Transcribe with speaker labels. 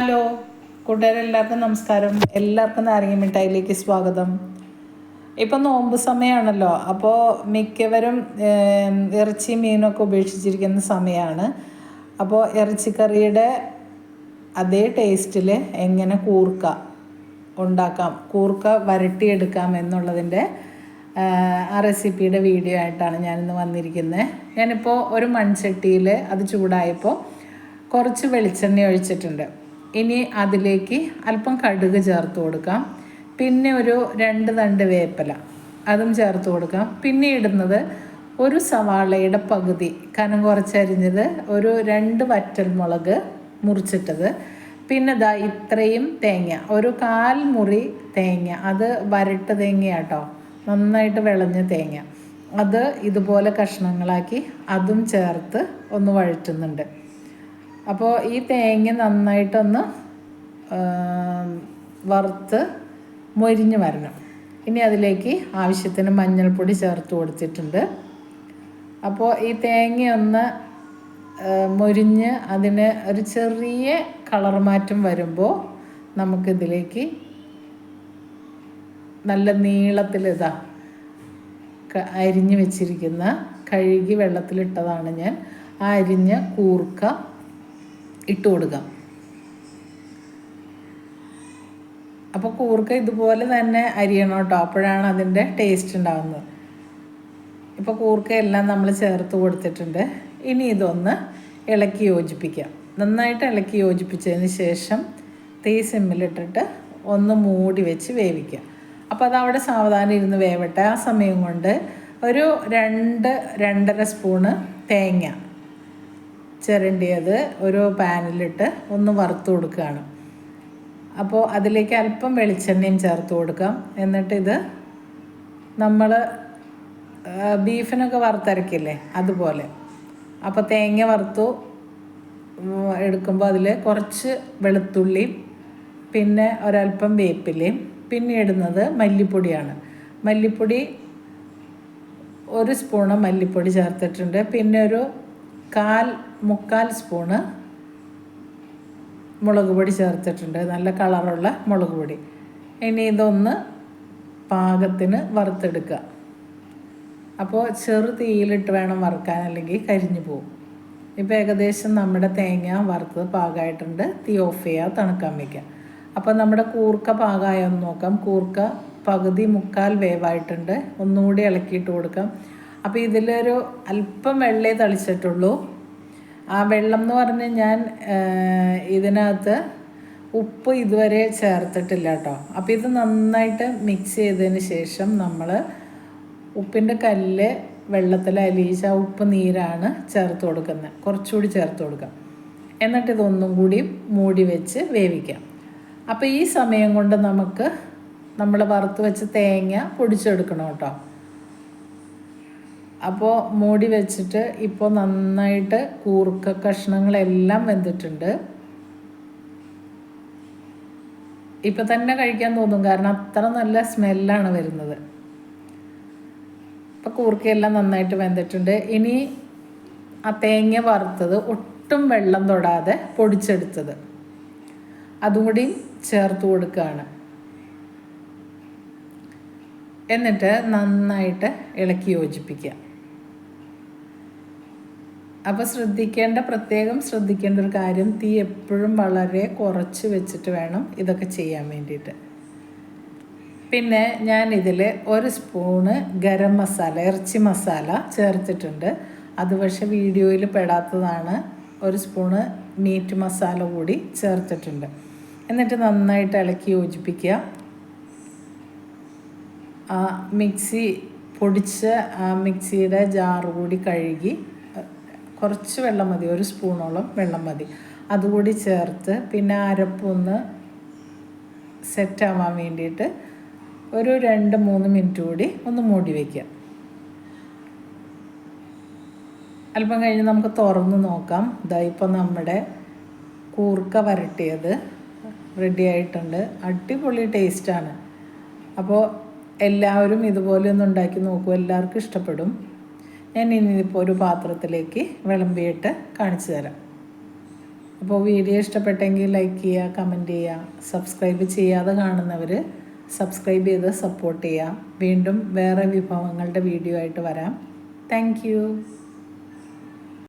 Speaker 1: Hello കൂട്ടുകാരെല്ലാവർക്കും നമസ്കാരം. എല്ലാവർക്കും നാരങ്ങ മിഠായിലേക്ക് സ്വാഗതം. ഇപ്പം നോമ്പ് സമയമാണല്ലോ അപ്പോൾ മിക്കവരും ഇറച്ചി മീനൊക്കെ ഉപേക്ഷിച്ചിരിക്കുന്ന സമയമാണ് അപ്പോൾ ഇറച്ചിക്കറിയുടെ അതേ ടേസ്റ്റിൽ എങ്ങനെ കൂർക്ക ഉണ്ടാക്കാം കൂർക്ക വരട്ടിയെടുക്കാം എന്നുള്ളതിന്റെ ആ റെസിപ്പിയുടെ വീഡിയോ ആയിട്ടാണ് ഞാനിന്ന് വന്നിരിക്കുന്നത് ഞാനിപ്പോൾ ഒരു മൺചട്ടിയിൽ അത് ചൂടായപ്പോൾ കുറച്ച് വെളിച്ചെണ്ണ ഒഴിച്ചിട്ടുണ്ട്. ഇനി അതിലേക്ക് അല്പം കടുക് ചേർത്ത് കൊടുക്കാം. പിന്നെ ഒരു രണ്ട് തണ്ട് വേപ്പില അതും ചേർത്ത് കൊടുക്കാം. പിന്നെ ഇടുന്നത് ഒരു സവാളയുടെ പകുതി കനം കുറച്ചരിഞ്ഞത് ഒരു രണ്ട് വറ്റൽ മുളക് മുറിച്ചിട്ടത്. പിന്നെ ദാ ഇത്രയും തേങ്ങ ഒരു കാൽ മുറി തേങ്ങ അത് വരട്ട് തേങ്ങയാട്ടോ നന്നായിട്ട് വിളഞ്ഞ തേങ്ങ. അത് ഇതുപോലെ കഷ്ണങ്ങളാക്കി അതും ചേർത്ത് ഒന്ന് വഴറ്റുന്നുണ്ട്. അപ്പോൾ ഈ തേങ്ങ നന്നായിട്ടൊന്ന് വറുത്ത് മൊരിഞ്ഞ് വരണം. ഇനി അതിലേക്ക് ആവശ്യത്തിന് മഞ്ഞൾപ്പൊടി ചേർത്ത് കൊടുത്തിട്ടുണ്ട്. അപ്പോൾ ഈ തേങ്ങയൊന്ന് മൊരിഞ്ഞ് അതിന് ഒരു ചെറിയ കളർ മാറ്റം വരുമ്പോൾ നമുക്കിതിലേക്ക് നല്ല ക- അരിഞ്ഞ് വെച്ചിരിക്കുന്ന കഴുകി വെള്ളത്തിലിട്ടതാണ് ഞാൻ. ആ അരിഞ്ഞ കൂർക്ക ഇട്ട് കൊടുക്കാം. അപ്പോൾ കൂർക്ക ഇതുപോലെ തന്നെ അരിയണം കേട്ടോ. അപ്പോഴാണ് അതിന്റെ ടേസ്റ്റ് ഉണ്ടാകുന്നത് ഇപ്പോൾ കൂർക്ക എല്ലാം നമ്മൾ ചേർത്ത് കൊടുത്തിട്ടുണ്ട്. ഇനി ഇതൊന്ന് ഇളക്കി യോജിപ്പിക്കാം. നന്നായിട്ട് ഇളക്കി യോജിപ്പിച്ചതിന് ശേഷം തീ സിമ്മിലിട്ടിട്ട് ഒന്ന് മൂടി വെച്ച് വേവിക്കാം. അപ്പോൾ അവിടെ സാവധാനം ഇരുന്ന് വേവട്ടെ. ആ സമയം കൊണ്ട് ഒരു രണ്ട് രണ്ടര സ്പൂണ് തേങ്ങ ചിരണ്ടിയത് ഒരു പാനിലിട്ട് ഒന്ന് വറുത്ത് കൊടുക്കുകയാണ്. അപ്പോൾ അതിലേക്ക് അല്പം വെളിച്ചെണ്ണയും ചേർത്ത് കൊടുക്കാം. എന്നിട്ടിത് നമ്മൾ ബീഫിനൊക്കെ വറുത്തരക്കില്ലേ അതുപോലെ. അപ്പോൾ തേങ്ങ വറുത്തു എടുക്കുമ്പോൾ അതിൽ കുറച്ച് വെളുത്തുള്ളിയും പിന്നെ ഒരല്പം വേപ്പിലയും പിന്നെ ഇടുന്നത് മല്ലിപ്പൊടിയാണ്. മല്ലിപ്പൊടി ഒരു സ്പൂണ് മല്ലിപ്പൊടി ചേർത്തിട്ടുണ്ട്. പിന്നെ ഒരു കാൽ മുക്കാൽ സ്പൂണ് മുളക് പൊടി ചേർത്തിട്ടുണ്ട്. നല്ല കളറുള്ള മുളക് പൊടി. ഇനി ഇതൊന്ന് പാകത്തിന് വറുത്തെടുക്കുക. അപ്പോൾ ചെറു തീയിലിട്ട് വേണം വറുക്കാൻ അല്ലെങ്കിൽ കരിഞ്ഞു പോകും ഇപ്പോൾ ഏകദേശം നമ്മുടെ തേങ്ങ വറുത്തത് പാകമായിട്ടുണ്ട് തീ ഓഫ് ചെയ്യുക തണുക്കാൻ വയ്ക്കുക അപ്പോൾ നമ്മുടെ കൂർക്ക പാകമായോ എന്ന് നോക്കാം. കൂർക്ക പകുതി മുക്കാൽ വേവായിട്ടുണ്ട്. ഒന്നുകൂടി ഇളക്കിയിട്ട് കൊടുക്കാം. അപ്പോൾ ഇതിലൊരു അല്പം വെള്ളേ തളിച്ചിട്ടുള്ളൂ. ആ വെള്ളം എന്ന് പറഞ്ഞ് ഞാൻ ഇതിനകത്ത് ഉപ്പ് ഇതുവരെ ചേർത്തിട്ടില്ല കേട്ടോ. അപ്പോൾ ഇത് നന്നായിട്ട് മിക്സ് ചെയ്തതിന് ശേഷം നമ്മൾ ഉപ്പിന്റെ കല്ല് വെള്ളത്തിൽ അലിയിച്ച ആ ഉപ്പ് നീരാണ് ചേർത്ത് കൊടുക്കുന്നത് കുറച്ചുകൂടി ചേർത്ത് കൊടുക്കാം. എന്നിട്ട് ഇതൊന്നും കൂടി മൂടി വെച്ച് വേവിക്കാം. അപ്പോൾ ഈ സമയം കൊണ്ട് നമുക്ക് നമ്മൾ വറുത്ത് വെച്ച തേങ്ങ പൊടിച്ചെടുക്കണം കേട്ടോ. അപ്പോൾ മൂടി വെച്ചിട്ട് ഇപ്പോൾ നന്നായിട്ട് കൂർക്ക കഷ്ണങ്ങളെല്ലാം വെന്തിട്ടുണ്ട്. ഇപ്പം തന്നെ കഴിക്കാൻ തോന്നും കാരണം അത്ര നല്ല സ്മെല്ലാണ് വരുന്നത്. ഇപ്പം കൂർക്കയെല്ലാം നന്നായിട്ട് വെന്തിട്ടുണ്ട്. ഇനി ആ തേങ്ങ വറുത്തത് ഒട്ടും വെള്ളം തൊടാതെ പൊടിച്ചെടുത്തത്. അതും കൂടി ചേർത്ത് കൊടുക്കുകയാണ്. എന്നിട്ട് നന്നായിട്ട് ഇളക്കി യോജിപ്പിക്കുക. അപ്പോൾ ശ്രദ്ധിക്കേണ്ട പ്രത്യേകം ശ്രദ്ധിക്കേണ്ട ഒരു കാര്യം തീ എപ്പോഴും വളരെ കുറച്ച് വെച്ചിട്ട് വേണം ഇതൊക്കെ ചെയ്യാൻ വേണ്ടിയിട്ട്. പിന്നെ ഞാൻ ഇതിൽ ഒരു സ്പൂണ് ഗരം മസാല ഇറച്ചി മസാല ചേർത്തിട്ടുണ്ട്. അത് പക്ഷെ വീഡിയോയിൽ പെടാത്തതാണ്. ഒരു സ്പൂണ് മീറ്റ് മസാല കൂടി ചേർത്തിട്ടുണ്ട്. എന്നിട്ട് നന്നായിട്ട് ഇളക്കി യോജിപ്പിക്കുക. ആ മിക്സി പൊടിച്ച് ആ മിക്സിയുടെ ജാറ് കൂടി കഴുകി കുറച്ച് വെള്ളം മതി ഒരു സ്പൂണോളം വെള്ളം മതി. അതുകൂടി ചേർത്ത് പിന്നെ അരപ്പൊന്ന് സെറ്റാവാൻ വേണ്ടിയിട്ട് ഒരു രണ്ട് മൂന്ന് മിനിറ്റ് കൂടി ഒന്ന് മൂടി വയ്ക്കുക അല്പം കഴിഞ്ഞ് നമുക്ക് തുറന്ന് നോക്കാം. ഇതാ ഇപ്പോൾ നമ്മുടെ കൂർക്ക വരട്ടിയത് റെഡി ആയിട്ടുണ്ട്. അടിപൊളി ടേസ്റ്റാണ് അപ്പോൾ എല്ലാവരും ഇതുപോലെ ഒന്ന് ഉണ്ടാക്കി നോക്കൂ. എല്ലാവർക്കും ഇഷ്ടപ്പെടും. ഞാൻ ഇനിയിപ്പോൾ ഒരു പാത്രത്തിലേക്ക് വിളമ്പിയിട്ട് കാണിച്ചു തരാം. അപ്പോൾ വീഡിയോ ഇഷ്ടപ്പെട്ടെങ്കിൽ ലൈക്ക് ചെയ്യുക കമന്റ് ചെയ്യുക സബ്സ്ക്രൈബ് ചെയ്യാതെ കാണുന്നവർ സബ്സ്ക്രൈബ് ചെയ്ത് സപ്പോർട്ട് ചെയ്യുക. വീണ്ടും വേറെ വിഭവങ്ങളുടെ വീഡിയോ ആയിട്ട് വരാം. താങ്ക്